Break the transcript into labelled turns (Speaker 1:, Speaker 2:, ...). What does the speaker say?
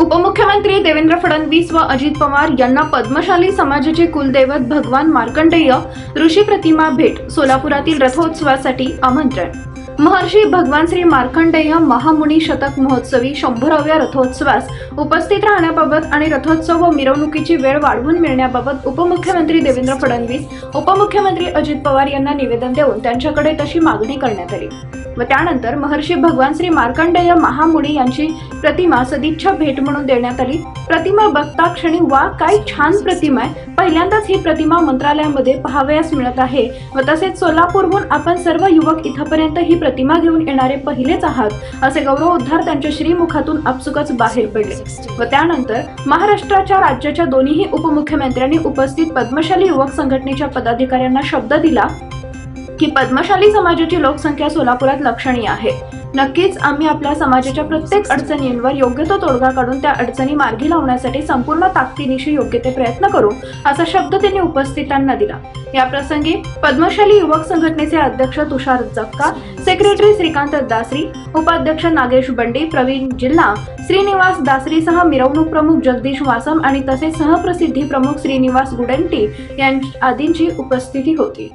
Speaker 1: उपमुख्यमंत्री देवेंद्र फडणवीस व अजित पवार यांना पद्मशाली समाजाचे कुलदैवत भगवान मार्कंडेय ऋषी प्रतिमा भेट सोलापुरातील रथोत्सवासाठी आमंत्रण. महर्षी भगवान श्री मार्कंडेय महामुनी शतक महोत्सवी शंभराव्या रथोत्सवास उपस्थित राहण्याबाबत आणि रथोत्सव व मिरवणुकीची वेळ वाढवून मिळण्याबाबत उपमुख्यमंत्री देवेंद्र फडणवीस उपमुख्यमंत्री अजित पवार यांना निवेदन देऊन त्यांच्याकडे तशी मागणी करण्यात आली. व त्यानंतर महर्षी भगवान श्री मार्कंडेय महामुनी यांची प्रतिमा सदिच्छा भेट म्हणून देण्यात आली. प्रतिमा बघता क्षणी वा काय छान प्रतिमा आहे. पहिल्यांदाच ही प्रतिमा मंत्रालयामध्ये पाहावयास मिळत आहे. व तसेच सोलापूरहून आपण सर्व युवक इथपर्यंत ही प्रतिमा घेऊन येणारे पहिलेच आहात असे गौरव उद्धार त्यांच्या श्रीमुखातून आपसुकच बाहेर पडले. व त्यानंतर महाराष्ट्राच्या राज्याच्या दोन्ही उपमुख्यमंत्र्यांनी उपस्थित पद्मशाली युवक संघटनेच्या पदाधिकाऱ्यांना शब्द दिला. की पद्मशाली समाजाची लोकसंख्या सोलापुरात लक्षणीय आहे. नक्कीच आम्ही आपल्या समाजाच्या प्रत्येक अडचणींवर योग्य तो तोडगा काढून त्या अडचणी मार्गी लावण्यासाठी संपूर्ण ताकदीनिशी योग्य ते प्रयत्न करू असा शब्द त्यांनी उपस्थितांना दिला. या प्रसंगी पद्मशाली युवक संघटनेचे अध्यक्ष तुषार जक्का सेक्रेटरी श्रीकांत दासरी उपाध्यक्ष नागेश बंडी प्रवीण जिल्हा श्रीनिवास दासरीसह मिरवणूक प्रमुख जगदीश वासम आणि तसेच सहप्रसिद्धी प्रमुख श्रीनिवास गुडंटी यांची आदींची उपस्थिती होती.